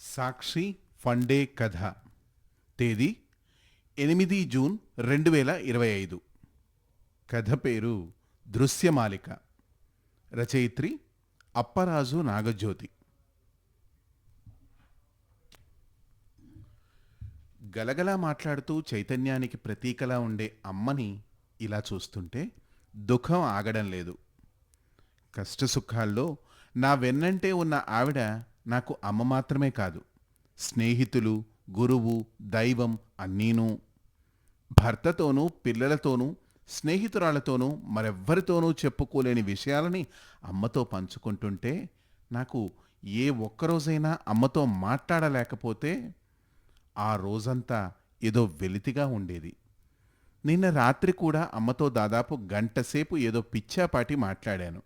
సాక్షి funday కథ. తేదీ ఎనిమిది జూన్ రెండు వేల ఇరవై ఐదు. కథ పేరు దృశ్యమాలిక. రచయిత్రి అప్పరాజు నాగజ్యోతి. గలగలా మాట్లాడుతూ చైతన్యానికి ప్రతీకలా ఉండే అమ్మని ఇలా చూస్తుంటే దుఃఖం ఆగడం లేదు. కష్టసుఖాల్లో నా వెన్నంటే ఉన్న ఆవిడ నాకు అమ్మ మాత్రమే కాదు స్నేహితులు గురువు దైవం అన్నీనూ. భర్తతోనూ పిల్లలతోనూ స్నేహితురాలతోనూ మరెవ్వరితోనూ చెప్పుకోలేని విషయాలని అమ్మతో పంచుకుంటుంటే నాకు ఏ ఒక్కరోజైనా అమ్మతో మాట్లాడలేకపోతే ఆ రోజంతా ఏదో వెలితిగా ఉండేది. నిన్న రాత్రి కూడా అమ్మతో దాదాపు గంటసేపు ఏదో పిచ్చాపాటి మాట్లాడాను.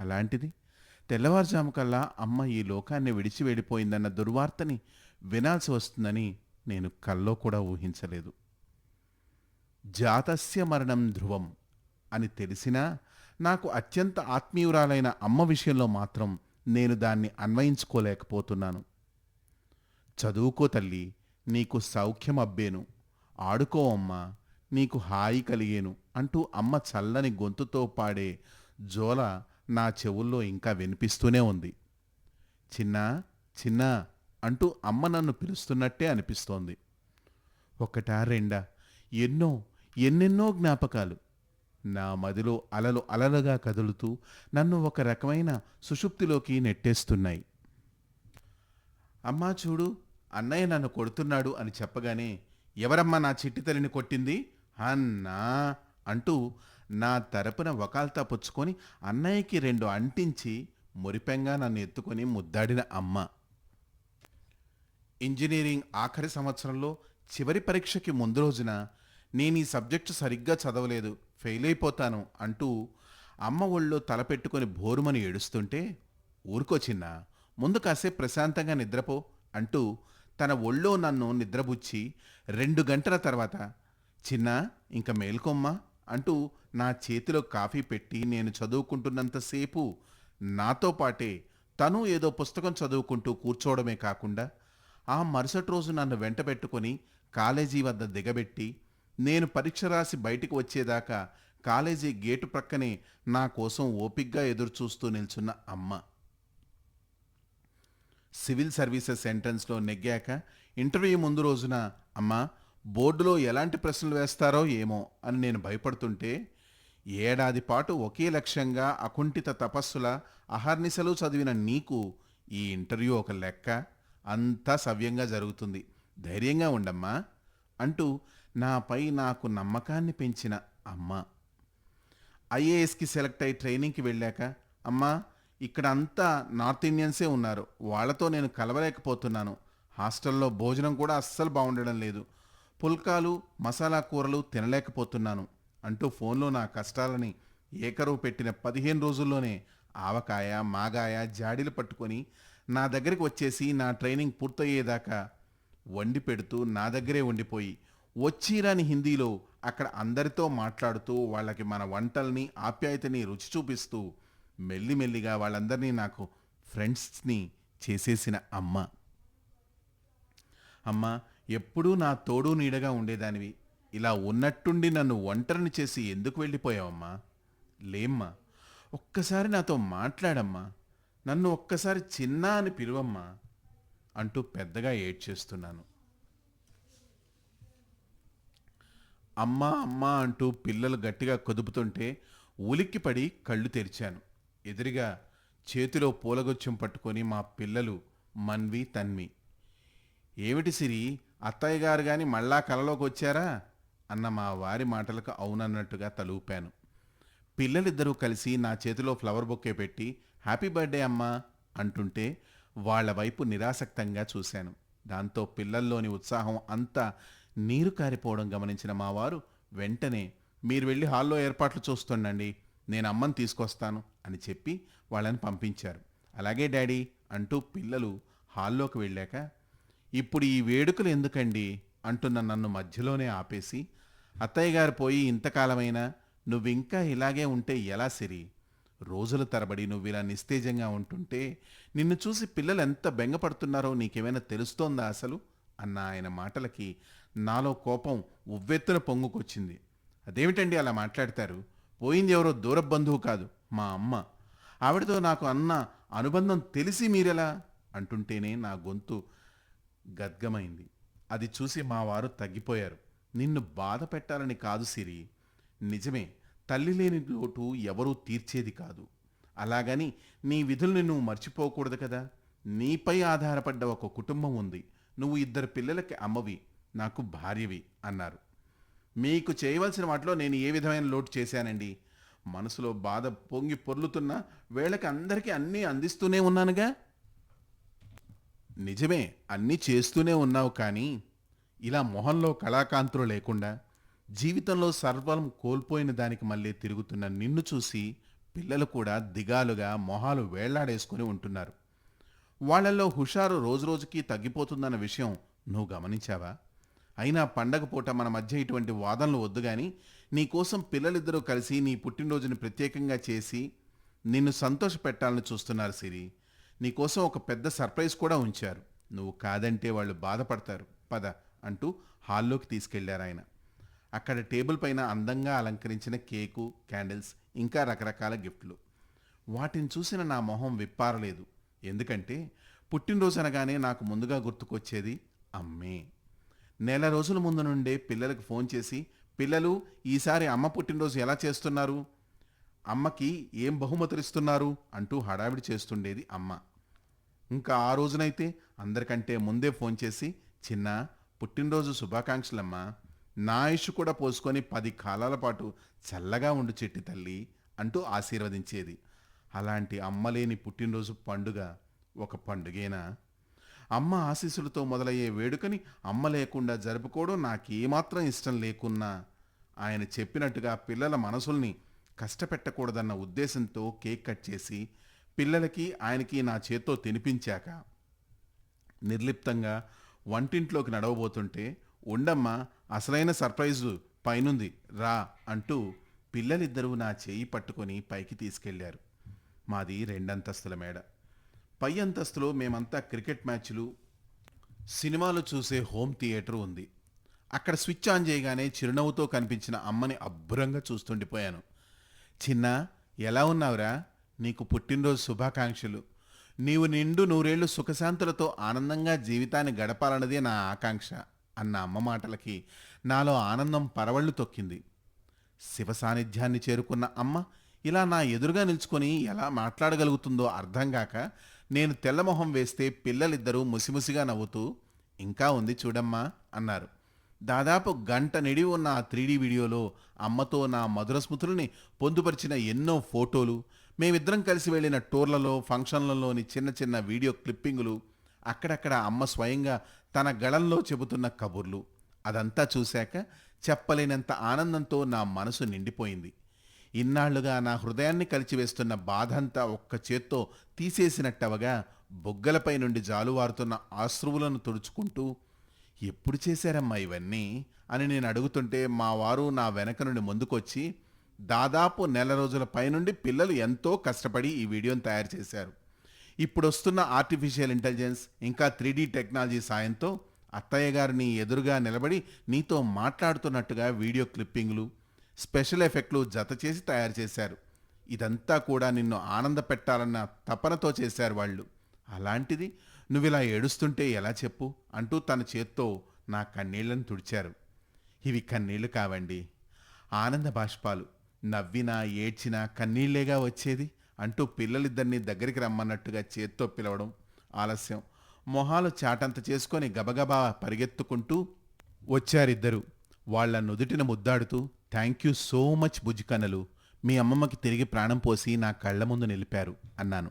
అలాంటిది తెల్లవారుజాము కల్లా అమ్మ ఈ లోకాన్ని విడిచి వెళ్ళిపోయిందన్న దుర్వార్తని వినాల్సి వస్తుందని నేను కల్లో కూడా ఊహించలేదు. జాతస్య మరణం ధ్రువం అని తెలిసినా నాకు అత్యంత ఆత్మీయురాలైన అమ్మ విషయంలో మాత్రం నేను దాన్ని అన్వయించుకోలేకపోతున్నాను. చదువుకో తల్లి నీకు సౌఖ్యం అబ్బేను. ఆడుకో అమ్మా నీకు హాయి కలిగేను అంటూ అమ్మ చల్లని గొంతుతో పాడే జోల నా చెవుల్లో ఇంకా వినిపిస్తూనే ఉంది. చిన్న చిన్న అంటూ అమ్మ నన్ను పిలుస్తున్నట్టే అనిపిస్తోంది. ఒకటా రెండా? ఎన్నో ఎన్నెన్నో జ్ఞాపకాలు. నా మదిలో అలలు అలలుగా కదులుతూ నన్ను ఒక రకమైన సుషుప్తిలోకి నెట్టేస్తున్నాయి. అమ్మా చూడు అన్నయ్య నన్ను కొడుతున్నాడు అని చెప్పగానే ఎవరమ్మా నా చిట్టి తల్లిని కొట్టింది? అన్నా అంటూ నా తరపున వకాల్తా పుచ్చుకొని అన్నయ్యకి రెండు అంటించి మురిపెంగా నన్ను ఎత్తుకొని ముద్దాడిన అమ్మ. ఇంజనీరింగ్ ఆఖరి సంవత్సరంలో చివరి పరీక్షకి ముందు రోజున నేను ఈ సబ్జెక్టు సరిగ్గా చదవలేదు ఫెయిల్ అయిపోతాను అంటూ అమ్మ ఒళ్ళో తలపెట్టుకొని భోరుమని ఏడుస్తుంటే ఊరుకో ముందు కాసేపు ప్రశాంతంగా నిద్రపో అంటూ తన ఒళ్ళో నన్ను నిద్రబుచ్చి రెండు గంటల తర్వాత చిన్న ఇంక మేల్కొమ్మా. అంటూ నా చేతిలో కాఫీ పెట్టి నేను చదువుకుంటున్నంతసేపు నాతో పాటే తను ఏదో పుస్తకం చదువుకుంటూ కూర్చోవడమే కాకుండా ఆ మరుసటి రోజు నన్ను వెంట పెట్టుకొని కాలేజీ వద్ద దిగబెట్టి నేను పరీక్ష రాసి బయటికి వచ్చేదాకా కాలేజీ గేటు ప్రక్కనే నా కోసం ఓపిగ్గా ఎదురుచూస్తూ నిల్చున్న అమ్మ. సివిల్ సర్వీసెస్ ఎంట్రన్స్లో నెగ్గాక ఇంటర్వ్యూ ముందు రోజున అమ్మా బోర్డులో ఎలాంటి ప్రశ్నలు వేస్తారో ఏమో అని నేను భయపడుతుంటే ఏడాది పాటు ఒకే లక్ష్యంగా అకుంఠిత తపస్సుల అహర్నిశలు చదివిన నీకు ఈ ఇంటర్వ్యూ ఒక లెక్క. అంతా సవ్యంగా జరుగుతుంది. ధైర్యంగా ఉండమ్మా అంటూ నాపై నాకు నమ్మకాన్ని పెంచిన అమ్మ. ఐఏఎస్కి సెలెక్ట్ అయి ట్రైనింగ్కి వెళ్ళాక అమ్మా ఇక్కడ అంతా నార్త్ ఇండియన్సే ఉన్నారు. వాళ్ళతో నేను కలవలేకపోతున్నాను. హాస్టల్లో భోజనం కూడా అస్సలు బాగుండడం లేదు. పుల్కాలు మసాలా కూరలు తినలేకపోతున్నాను అంటూ ఫోన్లో నా కష్టాలని ఏకరువు పెట్టిన పదిహేను రోజుల్లోనే ఆవకాయ మాగాయ జాడీలు పట్టుకొని నా దగ్గరికి వచ్చేసి నా ట్రైనింగ్ పూర్తయ్యేదాకా వండి పెడుతూ నా దగ్గరే ఉండిపోయి వచ్చిరాని హిందీలో అక్కడ అందరితో మాట్లాడుతూ వాళ్ళకి మన వంటల్ని ఆప్యాయతని రుచి చూపిస్తూ మెల్లిమెల్లిగా వాళ్ళందరినీ నాకు ఫ్రెండ్స్ని చేసేసిన అమ్మ. అమ్మ ఎప్పుడూ నా తోడు నీడగా ఉండేదానివి. ఇలా ఉన్నట్టుండి నన్ను ఒంటరిని చేసి ఎందుకు వెళ్ళిపోయావమ్మా? లేమ్మా. ఒక్కసారి నాతో మాట్లాడమ్మా. నన్ను ఒక్కసారి చిన్న అని పిలువమ్మా అంటూ పెద్దగా ఏడ్చేస్తున్నాను. అమ్మా అమ్మా అంటూ పిల్లలు గట్టిగా కదుపుతుంటే ఉలిక్కిపడి కళ్ళు తెరిచాను. ఎదురుగా చేతిలో పూలగుచ్చం పట్టుకొని మా పిల్లలు మన్వి తన్వి. ఏమిటి సిరి? అత్తయ్య గారు గాని మళ్ళా కలలోకి వచ్చారా? అన్న మా వారి మాటలకు అవునన్నట్టుగా తలూపాను. పిల్లలిద్దరూ కలిసి నా చేతిలో ఫ్లవర్ బొక్కే పెట్టి హ్యాపీ బర్త్డే అమ్మా అంటుంటే వాళ్ళ వైపు నిరాసక్తంగా చూశాను. దాంతో పిల్లల్లోని ఉత్సాహం అంతా నీరు కారిపోవడం గమనించిన మా వారు వెంటనే మీరు వెళ్ళి హాల్లో ఏర్పాట్లు చూస్తుండండి. నేను అమ్మని తీసుకొస్తాను అని చెప్పి వాళ్ళని పంపించారు. అలాగే డాడీ అంటూ పిల్లలు హాల్లోకి వెళ్ళాక ఇప్పుడు ఈ వేడుకలు ఎందుకండి? అంటున్న నన్ను మధ్యలోనే ఆపేసి అత్తయ్య గారు పోయి ఇంతకాలమైనా నువ్వింకా ఇలాగే ఉంటే ఎలా సిరి? రోజుల తరబడి నువ్వు ఇలా నిస్తేజంగా ఉంటుంటే నిన్ను చూసి పిల్లలు ఎంత బెంగపడుతున్నారో నీకేమైనా తెలుస్తోందా అసలు? అన్న ఆయన మాటలకి నాలో కోపం ఉవ్వెత్తున పొంగుకొచ్చింది. అదేమిటండి అలా మాట్లాడతారు? పోయింది ఎవరో దూర బంధువు కాదు మా అమ్మ. ఆవిడతో నాకు అన్న అనుబంధం తెలిసి మీరెలా? అంటుంటేనే నా గొంతు గద్గమైంది. అది చూసి మా వారు తగ్గిపోయారు. నిన్ను బాధ పెట్టాలని కాదు సిరి. నిజమే తల్లి లేని లోటు ఎవరూ తీర్చేది కాదు. అలాగని నీ విధుల్ని నువ్వు మర్చిపోకూడదు కదా. నీపై ఆధారపడ్డ ఒక కుటుంబం ఉంది. నువ్వు ఇద్దరు పిల్లలకి అమ్మవి నాకు భార్యవి అన్నారు. మీకు చేయవలసిన వాటిలో నేను ఏ విధమైన లోటు చేశానండి? మనసులో బాధ పొంగి పొర్లుతున్నా వేళకి అందరికీ అన్నీ అందిస్తూనే ఉన్నానుగా? నిజమే అన్నీ చేస్తూనే ఉన్నావు కానీ ఇలా మొహంలో కళాకాంతులు లేకుండా జీవితంలో సర్వం కోల్పోయిన దానికి మళ్ళీ తిరుగుతున్న నిన్ను చూసి పిల్లలు కూడా దిగాలుగా మొహాలు వేళ్ళాడేసుకుని ఉంటున్నారు. వాళ్ళల్లో హుషారు రోజురోజుకి తగ్గిపోతుందన్న విషయం నువ్వు గమనించావా? అయినా పండగ పూట మన మధ్య ఇటువంటి వాదనలు వద్దు గాని నీకోసం పిల్లలిద్దరూ కలిసి నీ పుట్టినరోజుని ప్రత్యేకంగా చేసి నిన్ను సంతోషపెట్టాలని చూస్తున్నారు సిరి. నీకోసం ఒక పెద్ద సర్ప్రైజ్ కూడా ఉంచారు. నువ్వు కాదంటే వాళ్ళు బాధపడతారు. పద అంటూ హాల్లోకి తీసుకెళ్ళారు ఆయన. అక్కడ టేబుల్ పైన అందంగా అలంకరించిన కేకు క్యాండిల్స్ ఇంకా రకరకాల గిఫ్ట్లు. వాటిని చూసిన నా మొహం విప్పారలేదు. ఎందుకంటే పుట్టినరోజు అనగానే నాకు ముందుగా గుర్తుకొచ్చేది అమ్మే. నెల రోజుల ముందు నుండే పిల్లలకు ఫోన్ చేసి పిల్లలు ఈసారి అమ్మ పుట్టినరోజు ఎలా చేస్తున్నారు? అమ్మకి ఏం బహుమతులు ఇస్తున్నారు అంటూ హడావిడి చేస్తుండేది అమ్మ. ఇంకా ఆ రోజునైతే అందరికంటే ముందే ఫోన్ చేసి చిన్న పుట్టినరోజు శుభాకాంక్షలమ్మా. నా ఆయుష్ కూడా పోసుకొని పది కాలాల పాటు చల్లగా ఉండు చెట్టి తల్లి అంటూ ఆశీర్వదించేది. అలాంటి అమ్మలేని పుట్టినరోజు పండుగ ఒక పండుగేనా? అమ్మ ఆశీస్సులతో మొదలయ్యే వేడుకని అమ్మ లేకుండా జరుపుకోవడం నాకేమాత్రం ఇష్టం లేకున్నా. ఆయన చెప్పినట్టుగా పిల్లల మనసుల్ని కష్టపెట్టకూడదన్న ఉద్దేశంతో కేక్ కట్ చేసి పిల్లలకి ఆయనకి నా చేత్తో తినిపించాక నిర్లిప్తంగా వంటింట్లోకి నడవబోతుంటే ఉండమ్మ అసలైన సర్ప్రైజు పైనుంది రా అంటూ పిల్లలిద్దరూ నా చేయి పట్టుకొని పైకి తీసుకెళ్ళారు. మాది రెండంతస్తుల మేడ. పై అంతస్తులో మేమంతా క్రికెట్ మ్యాచ్లు సినిమాలు చూసే హోమ్ థియేటర్ ఉంది. అక్కడ స్విచ్ ఆన్ చేయగానే చిరునవ్వుతో కనిపించిన అమ్మని అబ్బురంగా చూస్తుండిపోయాను. చిన్న ఎలా ఉన్నావురా? నీకు పుట్టినరోజు శుభాకాంక్షలు. నీవు నిండు నూరేళ్ళు సుఖశాంతులతో ఆనందంగా జీవితాన్ని గడపాలన్నదే నా ఆకాంక్ష అన్న అమ్మ మాటలకి నాలో ఆనందం పరవళ్ళు తొక్కింది. శివ సాన్నిధ్యాన్ని చేరుకున్న అమ్మ ఇలా నా ఎదురుగా నిల్చుకొని ఎలా మాట్లాడగలుగుతుందో అర్థం కాక నేను తెల్లమొహం వేస్తే పిల్లలిద్దరూ ముసిముసిగా నవ్వుతూ ఇంకా ఉంది చూడమ్మా అన్నారు. దాదాపు గంట నిడివి ఉన్న ఆ త్రీడీ వీడియోలో అమ్మతో నా మధుర స్మృతుల్ని పొందుపరిచిన ఎన్నో ఫోటోలు మేమిద్దరం కలిసి వెళ్ళిన టూర్లలో ఫంక్షన్లలోని చిన్న చిన్న వీడియో క్లిప్పింగులు అక్కడక్కడ అమ్మ స్వయంగా తన గళంలో చెబుతున్న కబుర్లు. అదంతా చూశాక చెప్పలేనంత ఆనందంతో నా మనసు నిండిపోయింది. ఇన్నాళ్ళుగా నా హృదయాన్ని కలిచివేస్తున్న బాధంతా ఒక్క చేత్తో తీసేసినట్టవగా బొగ్గలపై నుండి జాలువారుతున్న ఆశ్రువులను తుడుచుకుంటూ ఎప్పుడు చేశారమ్మా ఇవన్నీ అని నేను అడుగుతుంటే మా వారు నా వెనక నుండి ముందుకొచ్చి దాదాపు నెల రోజుల పైనుండి పిల్లలు ఎంతో కష్టపడి ఈ వీడియోని తయారు చేశారు. ఇప్పుడు వస్తున్న ఆర్టిఫిషియల్ ఇంటెలిజెన్స్ ఇంకా త్రీ టెక్నాలజీ సాయంతో అత్తయ్య గారిని ఎదురుగా నిలబడి నీతో మాట్లాడుతున్నట్టుగా వీడియో క్లిప్పింగ్లు స్పెషల్ ఎఫెక్ట్లు జత చేసి తయారు చేశారు. ఇదంతా కూడా నిన్ను ఆనంద పెట్టాలన్న తపనతో చేశారు వాళ్ళు. అలాంటిది నువ్వు ఇలా ఏడుస్తుంటే ఎలా చెప్పు? అంటూ తన చేత్తో నా కన్నీళ్ళను తుడిచారు. ఇవి కన్నీళ్ళు కావండి. ఆనంద బాష్పాలు. నవ్వినా ఏడ్చినా కన్నీళ్ళేగా వచ్చేది? అంటూ పిల్లలిద్దరినీ దగ్గరికి రమ్మన్నట్టుగా చేత్తో పిలవడం ఆలస్యం. మొహాలు చాటంత చేసుకొని గబగబా పరిగెత్తుకుంటూ వచ్చారిద్దరు. వాళ్ళ నుదుటిన ముద్దాడుతూ థ్యాంక్ యూ సో మచ్ బుజ్జికన్నలు. మీ అమ్మమ్మకి తిరిగి ప్రాణం పోసి నా కళ్ళ ముందు నిలిపారు అన్నాను.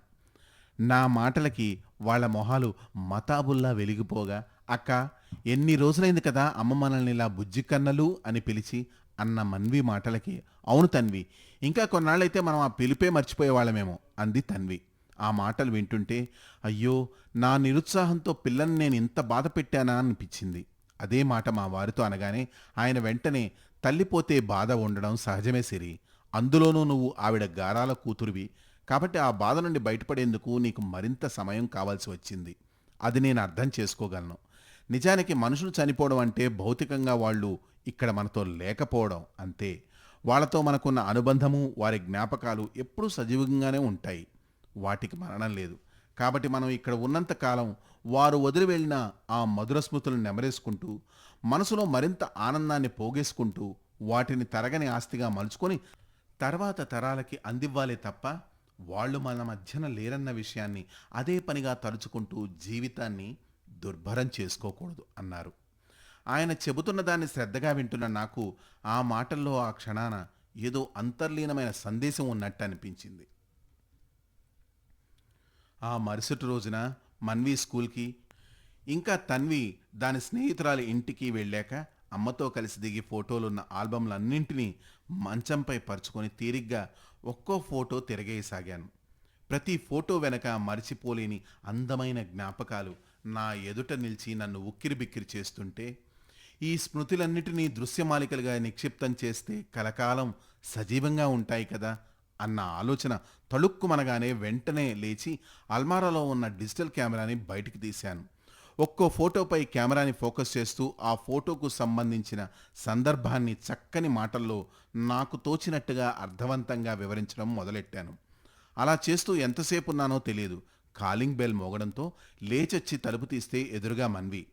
నా మాటలకి వాళ్ళ మొహాలు మతాబుల్లా వెలిగిపోగా అక్క ఎన్ని రోజులైంది కదా అమ్మ మనల్ని ఇలా బుజ్జి కన్నలు అని పిలిచి అన్న మన్వి మాటలకి అవును తన్వి ఇంకా కొన్నాళ్ళైతే మనం ఆ పిలిపే మర్చిపోయేవాళ్ళమేమో అంది తన్వి. ఆ మాటలు వింటుంటే అయ్యో నా నిరుత్సాహంతో పిల్లని నేను ఇంత బాధ పెట్టానా అనిపించింది. అదే మాట మా వారితో అనగానే ఆయన వెంటనే తల్లిపోతే బాధ ఉండడం సహజమే సిరి అందులోనూ నువ్వు ఆవిడ గారాల కూతురివి కాబట్టి ఆ బాధ నుండి బయటపడేందుకు నీకు మరింత సమయం కావాల్సి వచ్చింది. అది నేను అర్థం చేసుకోగలను. నిజానికి మనుషులు చనిపోవడం అంటే భౌతికంగా వాళ్ళు ఇక్కడ మనతో లేకపోవడం అంతే. వాళ్ళతో మనకున్న అనుబంధము వారి జ్ఞాపకాలు ఎప్పుడూ సజీవంగానే ఉంటాయి. వాటికి మరణం లేదు. కాబట్టి మనం ఇక్కడ ఉన్నంత కాలం వారు వదిలి వెళ్ళిన ఆ మధుర స్మృతులను నెమరేసుకుంటూ మనసులో మరింత ఆనందాన్ని పోగేసుకుంటూ వాటిని తరగని ఆస్తిగా మలుచుకొని తర్వాత తరాలకి అందివ్వాలే తప్ప వాళ్ళు మన మధ్యన లేరన్న విషయాన్ని అదే పనిగా తలుచుకుంటూ జీవితాన్ని దుర్భరం చేసుకోకూడదు అన్నారు. ఆయన చెబుతున్న దాన్ని శ్రద్ధగా వింటున్న నాకు ఆ మాటల్లో ఆ క్షణాన ఏదో అంతర్లీనమైన సందేశం ఉన్నట్టు అనిపించింది. ఆ మరుసటి రోజున మన్వి స్కూల్కి ఇంకా తన్వి దాని స్నేహితురాలి ఇంటికి వెళ్ళాక అమ్మతో కలిసి దిగి ఫోటోలున్న ఆల్బమ్లన్నింటినీ మంచంపై పరుచుకొని తీరిగ్గా ఒక్కో ఫోటో తిరగేయసాగాను ప్రతి ఫోటో వెనక మరిచిపోలేని అందమైన జ్ఞాపకాలు నా ఎదుట నిలిచి నన్ను ఉక్కిరిబిక్కిరి చేస్తుంటే ఈ స్మృతులన్నిటినీ దృశ్యమాలికలుగా నిక్షిప్తం చేస్తే కలకాలం సజీవంగా ఉంటాయి కదా అన్న ఆలోచన తళుక్కుమనగానే వెంటనే లేచి అల్మారాలో ఉన్న డిజిటల్ కెమెరాని బయటికి తీశాను. ఒక్కో ఫోటోపై కెమెరాని ఫోకస్ చేస్తూ ఆ ఫోటోకు సంబంధించిన సందర్భాన్ని చక్కని మాటల్లో నాకు తోచినట్టుగా అర్థవంతంగా వివరించడం మొదలెట్టాను. అలా చేస్తూ ఎంతసేపు ఉన్నానో తెలియదు. కాలింగ్ బెల్ మోగడంతో లేచొచ్చి తలుపు తీస్తే ఎదురుగా మన్వి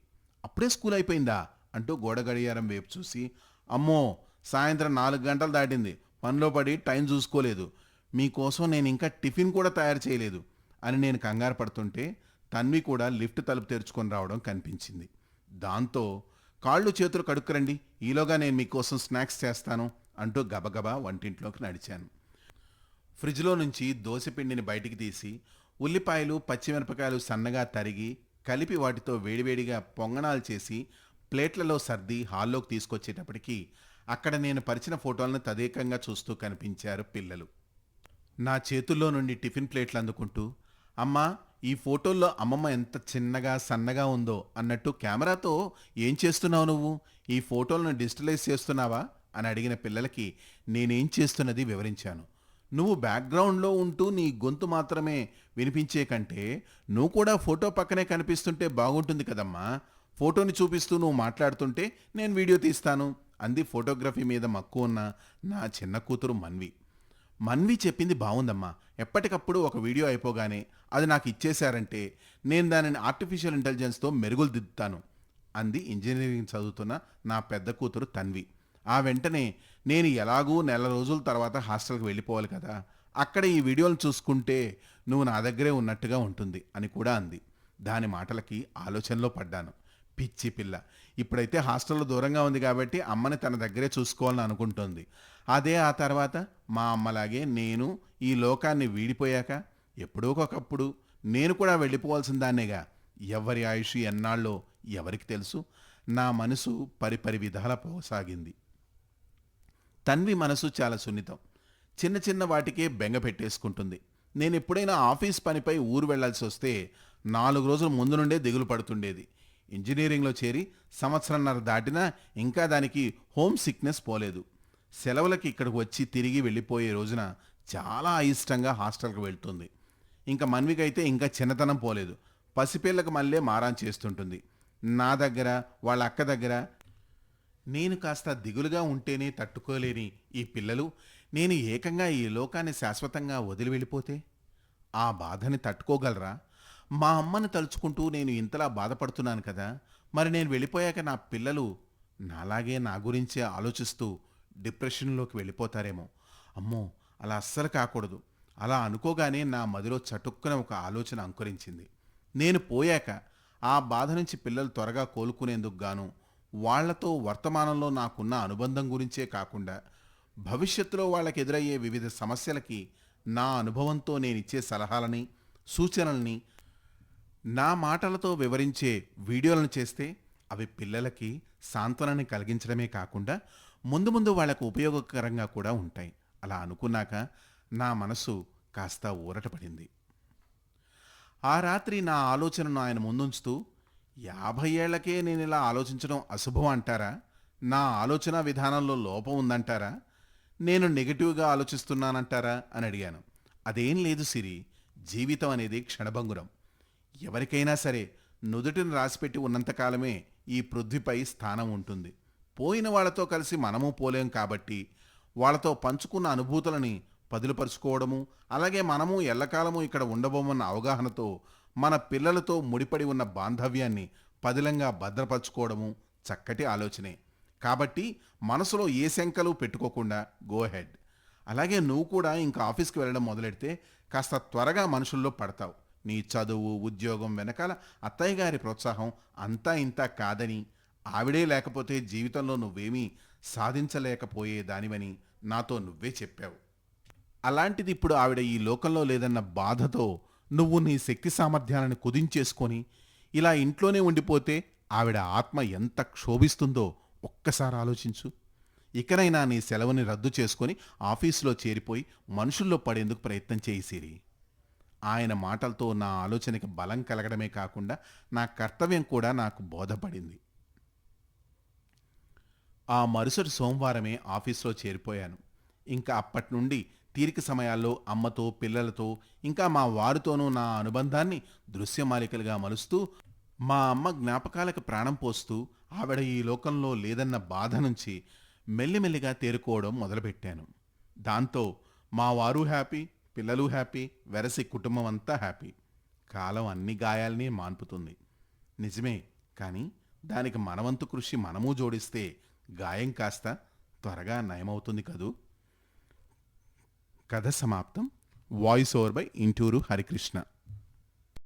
అప్పుడే స్కూల్ అయిపోయిందా? అంటూ గోడ గడియారం వైపు చూసి అమ్మో సాయంత్రం నాలుగు గంటలు దాటింది. పనిలో పడి టైం చూసుకోలేదు. మీకోసం నేను ఇంకా టిఫిన్ కూడా తయారు చేయలేదు అని నేను కంగారు పడుతుంటే తన్వి కూడా లిఫ్ట్ తలుపు తెరుచుకొని రావడం కనిపించింది. దాంతో కాళ్ళు చేతులు కడుక్కురండి ఈలోగా నేను మీకోసం స్నాక్స్ చేస్తాను అంటూ గబగబా వంటింట్లోకి నడిచాను. ఫ్రిడ్జ్లో నుంచి దోశపిండిని బయటికి తీసి ఉల్లిపాయలు పచ్చిమిరపకాయలు సన్నగా తరిగి కలిపి వాటితో వేడివేడిగా పొంగనాలు చేసి ప్లేట్లలో సర్ది హాల్లోకి తీసుకొచ్చేటప్పటికి అక్కడ నేను పరిచిన ఫోటోలను తదేకంగా చూస్తూ కనిపించారు పిల్లలు. నా చేతుల్లో నుండి టిఫిన్ ప్లేట్లు అందుకుంటూ అమ్మా ఈ ఫోటోల్లో అమ్మమ్మ ఎంత చిన్నగా సన్నగా ఉందో అన్నట్టు కెమెరాతో ఏం చేస్తున్నావు నువ్వు? ఈ ఫోటోలను డిజిటలైజ్ చేస్తున్నావా? అని అడిగిన పిల్లలకి నేనేం చేస్తున్నది వివరించాను. నువ్వు బ్యాక్గ్రౌండ్లో ఉంటూ నీ గొంతు మాత్రమే వినిపించే కంటే నువ్వు కూడా ఫోటో పక్కనే కనిపిస్తుంటే బాగుంటుంది కదమ్మా. ఫోటోని చూపిస్తూ నువ్వు మాట్లాడుతుంటే నేను వీడియో తీస్తాను. అంది ఫోటోగ్రఫీ మీద మక్కువ ఉన్న నా చిన్న కూతురు మన్వి. మన్వి చెప్పింది బాగుందమ్మా ఎప్పటికప్పుడు ఒక వీడియో అయిపోగానే అది నాకు ఇచ్చేశారంటే నేను దానిని ఆర్టిఫిషియల్ ఇంటెలిజెన్స్తో మెరుగులు దిద్దుతాను అంది ఇంజనీరింగ్ చదువుతున్న నా పెద్ద కూతురు తన్వి. ఆ వెంటనే నేను ఎలాగూ నెల రోజుల తర్వాత హాస్టల్కి వెళ్ళిపోవాలి కదా అక్కడ ఈ వీడియోలు చూసుకుంటే నువ్వు నా దగ్గరే ఉన్నట్టుగా ఉంటుంది అని కూడా అంది. దాని మాటలకి ఆలోచనలో పడ్డాను. పిచ్చి పిల్ల ఇప్పుడైతే హాస్టల్లో దూరంగా ఉంది కాబట్టి అమ్మని తన దగ్గరే చూసుకోవాలని అనుకుంటోంది. అదే ఆ తర్వాత మా అమ్మలాగే నేను ఈ లోకాన్ని వీడిపోయాక ఎప్పుడో ఒకప్పుడు నేను కూడా వెళ్ళిపోవాల్సిన దాన్నేగా. ఎవరి ఆయుష్ ఎన్నాళ్ళో ఎవరికి తెలుసు. నా మనసు పరిపరి విధాల పోసాగింది. తన్వి మనసు చాలా సున్నితం. చిన్న చిన్న వాటికే బెంగ పెట్టేసుకుంటుంది. నేను ఎప్పుడైనా ఆఫీస్ పనిపై ఊరు వెళ్ళాల్సి వస్తే నాలుగు రోజుల ముందు నుండే దిగులు పడుతుండేది. ఇంజనీరింగ్లో చేరి సంవత్సరంన్నర దాటినా ఇంకా దానికి హోమ్ సిక్నెస్ పోలేదు. సెలవులకి ఇక్కడికి వచ్చి తిరిగి వెళ్ళిపోయే రోజున చాలా అయిష్టంగా హాస్టల్కి వెళ్తుంది. ఇంకా మన్వికైతే ఇంకా చిన్నతనం పోలేదు. పసిపిల్లకి మళ్ళీ మారాన్ చేస్తుంటుంది. నా దగ్గర వాళ్ళ అక్క దగ్గర. నేను కాస్త దిగులుగా ఉంటేనే తట్టుకోలేని ఈ పిల్లలు. నేను ఏకంగా ఈ లోకాన్ని శాశ్వతంగా వదిలి వెళ్ళిపోతే ఆ బాధని తట్టుకోగలరా? మా అమ్మను తలుచుకుంటూ నేను ఇంతలా బాధపడుతున్నాను కదా. మరి నేను వెళ్ళిపోయాక నా పిల్లలు నాలాగే నా గురించే ఆలోచిస్తూ డిప్రెషన్లోకి వెళ్ళిపోతారేమో. అమ్మో! అలా అస్సలు కాకూడదు. అలా అనుకోగానే నా మదిలో చటుక్కున ఒక ఆలోచన అంకురించింది. నేను పోయాక ఆ బాధ నుంచి పిల్లలు త్వరగా కోలుకునేందుకు గాను వాళ్ళతో వర్తమానంలో నాకున్న అనుబంధం గురించే కాకుండా భవిష్యత్తులో వాళ్ళకి ఎదురయ్యే వివిధ సమస్యలకి నా అనుభవంతో నేనిచ్చే సలహాలని సూచనల్ని నా మాటలతో వివరించే వీడియోలను చేస్తే అవి పిల్లలకి సాంత్వనాన్ని కలిగించడమే కాకుండా ముందు ముందు వాళ్ళకు ఉపయోగకరంగా కూడా ఉంటాయి. అలా అనుకున్నాక నా మనసు కాస్త ఊరటపడింది. ఆ రాత్రి నా ఆలోచనను ఆయన ముందుంచుతూ యాభై ఏళ్ళకే నేను ఇలా ఆలోచించడం అశుభం అంటారా? నా ఆలోచన విధానంలో లోపం ఉందంటారా? నేను నెగిటివ్గా ఆలోచిస్తున్నానంటారా? అని అడిగాను. అదేం లేదు సిరి జీవితం అనేది క్షణభంగురం. ఎవరికైనా సరే నుదుటిని రాసిపెట్టి ఉన్నంతకాలమే ఈ పృథ్వీపై స్థానం ఉంటుంది. పోయిన వాళ్ళతో కలిసి మనము పోలేం కాబట్టి వాళ్ళతో పంచుకున్న అనుభూతులని పదులుపరుచుకోవడము అలాగే మనము ఎల్లకాలము ఇక్కడ ఉండబోమన్న అవగాహనతో మన పిల్లలతో ముడిపడి ఉన్న బాంధవ్యాన్ని పదిలంగా భద్రపరచుకోవడము చక్కటి ఆలోచనే. కాబట్టి మనసులో ఏ శంకలు పెట్టుకోకుండా గో హెడ్ అలాగే నువ్వు కూడా ఇంకా ఆఫీస్కి వెళ్ళడం మొదలెడితే కాస్త త్వరగా మనుషుల్లో పడతావు. నీ చదువు ఉద్యోగం వెనకాల అత్తయ్య గారి ప్రోత్సాహం అంతా ఇంతా కాదని ఆవిడే లేకపోతే జీవితంలో నువ్వేమీ సాధించలేకపోయే దానివని నాతో నువ్వే చెప్పావు. అలాంటిది ఇప్పుడు ఆవిడ ఈ లోకంలో లేదన్న బాధతో నువ్వు నీ శక్తి సామర్థ్యాలను కుదించేసుకొని ఇలా ఇంట్లోనే ఉండిపోతే ఆవిడ ఆత్మ ఎంత క్షోభిస్తుందో ఒక్కసారి ఆలోచించు. ఇకనైనా నీ సెలవుని రద్దు చేసుకొని ఆఫీసులో చేరిపోయి మనుషుల్లో పడేందుకు ప్రయత్నం చేయి సిరి. ఆయన మాటలతో నా ఆలోచనకి బలం కలగడమే కాకుండా నా కర్తవ్యం కూడా నాకు బోధపడింది. ఆ మరుసటి సోమవారమే ఆఫీస్లో చేరిపోయాను. ఇంకా అప్పటి నుండి తీరిక సమయాల్లో అమ్మతో పిల్లలతో ఇంకా మా వారితోనూ నా అనుబంధాన్ని దృశ్యమాలికలుగా మలుస్తూ మా అమ్మ జ్ఞాపకాలకు ప్రాణం పోస్తూ ఆవిడ ఈ లోకంలో లేదన్న బాధ నుంచి మెల్లిమెల్లిగా తేరుకోవడం మొదలుపెట్టాను. దాంతో మా వారు హ్యాపీ పిల్లలు హ్యాపీ వెరసి కుటుంబం అంతా హ్యాపీ. కాలం అన్ని గాయాల్ని మాన్పుతుంది. నిజమే కానీ దానికి మనవంతు కృషి మనమూ జోడిస్తే గాయం కాస్త త్వరగా నయమవుతుంది కదూ. కథ సమాప్తం. Voice over by Inturu Harikrishna.